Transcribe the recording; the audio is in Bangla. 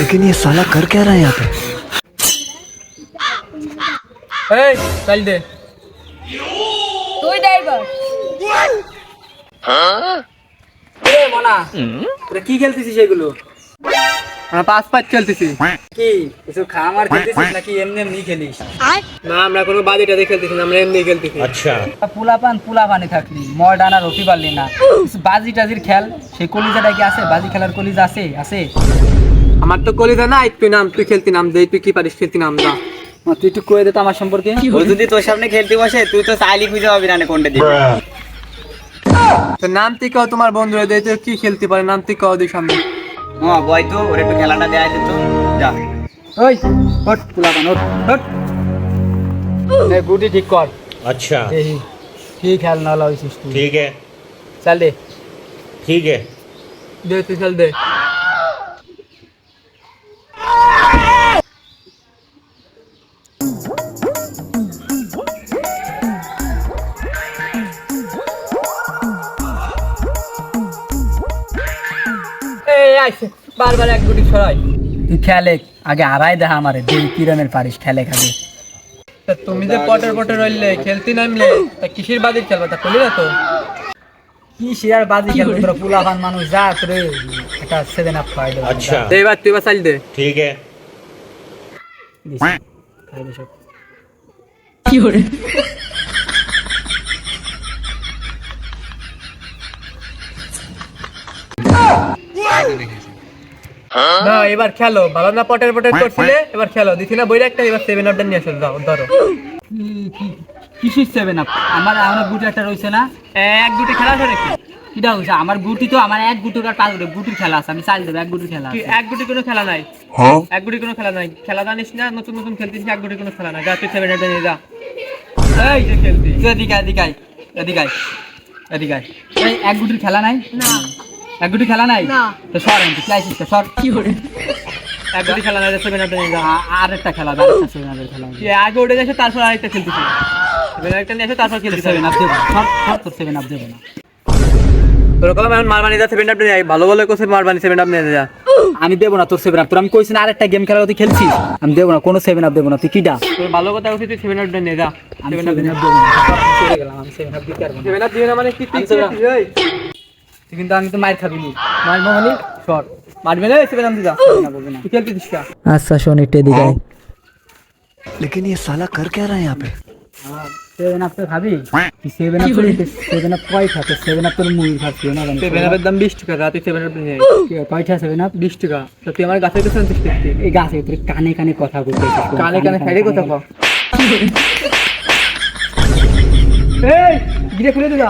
लेकिन ये साला कर क्या रहा है यहाँ पे এই চাল দে তুই ড্রাইভার এ মনা তোরা কি খেলতেছিস এগুলো আচ্ছা। আমার তো কলিজা নাই তুই নাম তুই খেলতি নাম দে তুই কি পারিস খেলতি নাম তুই একটু কয়ে দে আমার সম্পর্কে। যদি তোর সামনে খেলতে বসে তুই তো চাইলি খুঁজে পাবি না কোনটা দিবি। নাম তুই তোমার বন্ধুরা দে কি খেলতে পারে? নাম তুই দেখ সামনে। হ্যাঁ বয় তো ওর একটু খেলাটা দেয়া যেত যা ওই হট পুলাপান হট হট নে, গুটি ঠিক কর अच्छा দেখি কি খেল না হইছিস তুই ठीक है চল দে ठीक है দে তুই খেল দে আগে আড়াই দেখা আমারে দুই কিরণের পারিস খেলে খাবে তুমি যে পটের পটে রইলে খেলতে নামলে তা কিসের বাজির খেলবা? তা করলি না তো। কি আর বাজি খেলব তোরা পুলাভান মানুষ যা তোরে এটা সেভেন আপ খাওয়াই দেবো আচ্ছা। দে এবার তুই বাসাইল দে। ঠিক আছে। কি করে না এবার খেলো। ভালো না পটের পটের করছিলে এবার খেলো। দিছি না বইরা একটা এবার সেভেন আপটা নিয়ে আসো ধরো। কিসির সেভেন আপ আমার আমার গুটি একটা রয়েছে না? এক গুটি খেলা আছে নাকি? কিটা হয়েছে আমার গুটি তো আমার এক গুটির আর পাঁচ গুটি গুটির খেলা আছে আমি চাল দেবো এক গুটির খেলা এক গুটি কোনো খেলা নাই? এক গুটি কোনো খেলা নাই। খেলা জানিস না নতুন নতুন খেলতিস এক গুটি কোনো খেলা নাই। যা তুই সেভেন আপটা নিয়ে যা। এই যে খেলতি। এদিকে এদিকে এদিকে এদিকে এক গুটির খেলা নাই? না। এক গুটি খেলা নাই? তো সর আইসিস সর। কি করে? এক গুটি খেলা নাই সেভেন আপটা নিয়ে আর একটা খেলা আরেকটা সেভেন আপের খেলা। কি আগে উঠে গেছে তারপর আরেকটা সেভেন নিয়ে আসো তারপর খেলতেছি। সেভেন আপ দেবো সর সর তোর সেভেন আপ দেবো না। তোর কলম এখন মারবানি যা সেভেন আপটা নিয়ে। ভালো ভালো কোসে মারবানি সেভেন আপ নিয়ে যা। আমি দেবো না তোর সেভেন আপ তোর আমি কইছি না আরেকটা গেম খেলার তুই খেলছিস? আমি দেবো না কোনো সেভেন আপ দেবো না। তুই কিডা তোর ভালো কথা উঠে তুই সেভেন আপটা নিয়ে যা। আমি সেভেন আপ দেবো না। আমি সেভেন আপ দিতে পারব সেভেন আপ দিবে না মানে কি তুই তুই কিন্তু আমি তো মায়ের খাবি নি মারবো মানে সর মারবে না সেভেন আপ দিয়ে যা তুই খেলতিস কা আচ্ছা শোন একটু এদিকে लेकिन ये साला कर क्या रहा है यहाँ पे সেভেন আপ তো খাবি সেভেন আপ সেভেন আপ কয়টা তো সেভেন আপ তোর মুড়ি খাচ্ছি না জানি সেভেন আপের দাম বিশ টাকা তুই সেভেন আপ নিয়ে আয়। কয়টা সেভেন আপ বিশ টাকা তো তুই আমার গাছের কাছে আনতিস দেখতে এই গাছে তোর কানে কানে কথা বলতে কানে কানে খাইলে কথা কও এই গিরে খুলে দে যা